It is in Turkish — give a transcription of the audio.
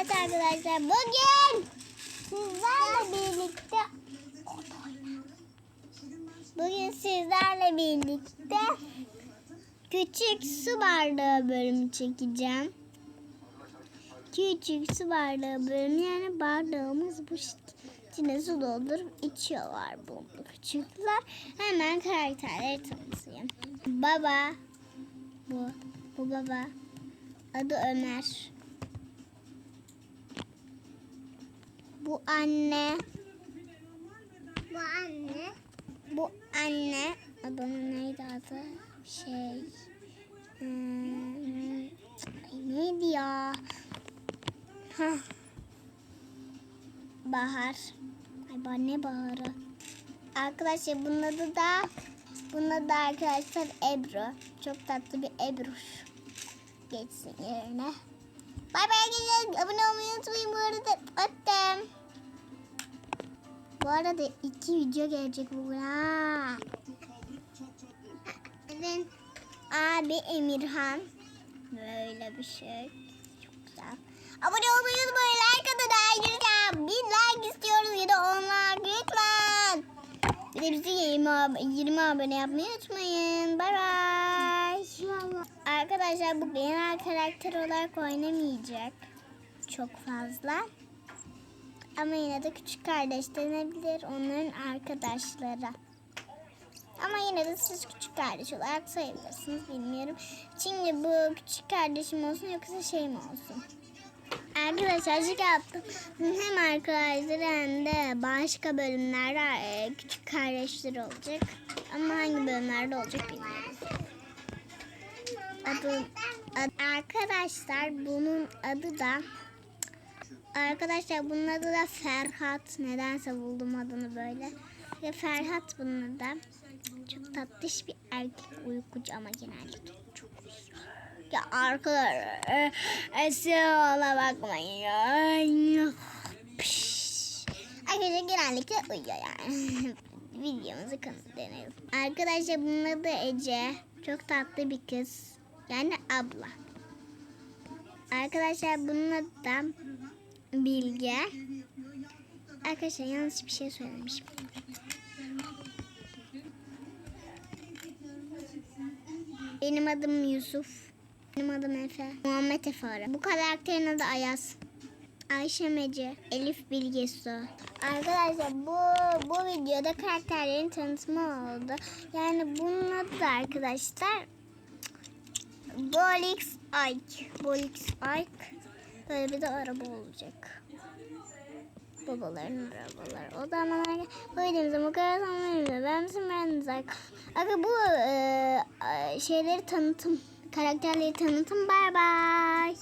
Evet arkadaşlar bugün sizlerle birlikte bugün sizlerle birlikte küçük su bardağı bölümü çekeceğim. Küçük su bardağı bölümü yani bardağımız bu içine su doldurup içiyorlar bu küçükler. Hemen karakterleri tanıtayım. Baba bu. Bu baba. Adı Ömer. Bu anne. Bu anne. Bu anne. Adının neydi adı? Şey. Hmm, neydi ya? Hah. Bahar. Ay bah- ne Bahar'ı? Arkadaşlar bunun adı da bunun adı da arkadaşlar Ebru. Çok tatlı bir Ebruş. Geçsin yerine. Bay bay. Abone Bu arada iki video gelecek ha. Evet. Abi Emirhan. Böyle bir şey. Çok güzel. Abone olmayı unutmayın. Like atın ayrıca. Bir like istiyoruz ya da on like lütfen. Bir de bizi 20, ab- 20 abone yapmayı unutmayın. Bay bay. Arkadaşlar bu genel karakter olarak oynamayacak. Çok fazla. Ama yine de küçük kardeş denebilir onların arkadaşları. Ama yine de siz küçük kardeş olarak sayılırsınız bilmiyorum. Şimdi bu küçük kardeşim olsun yoksa şey mi olsun? Arkadaşlar şaka yaptım. Hem arkadaşlar hem de başka bölümlerde e, küçük kardeşleri olacak. Ama hangi bölümlerde olacak bilmiyorum. Adı, ad- arkadaşlar bunun adı da Arkadaşlar bunun adı da Ferhat. Nedense buldum adını böyle. Ve Ferhat bunun adı. Çok tatlış bir erkek uykucu ama genellikle çok uyuyor. Ya arkadaşlar Esra'la bakmayın ya. Arkadaşlar genellikle uyuyor yani. Videomuzu kanıtlayalım. Arkadaşlar bunun adı Ece. Çok tatlı bir kız. Yani abla. Arkadaşlar bunun adı da Bilge. Arkadaşlar yanlış bir şey söylemişim. Benim adım Yusuf. Benim adım Efe. Muhammed Efe. Bu karakterin adı Ayaz. Ayşe Mece, Elif Bilge Su. Arkadaşlar bu bu videoda karakterlerin tanıtımı oldu. Yani bunun adı da arkadaşlar Bolix Ike. Bolix Ike. Böyle bir de araba olacak. Babaların arabaları. O zaman bu videomuza bu kadar sonlarımıza. Ben misin Zayk. Aga bu e, şeyleri tanıtım. Karakterleri tanıtım. Bay bay.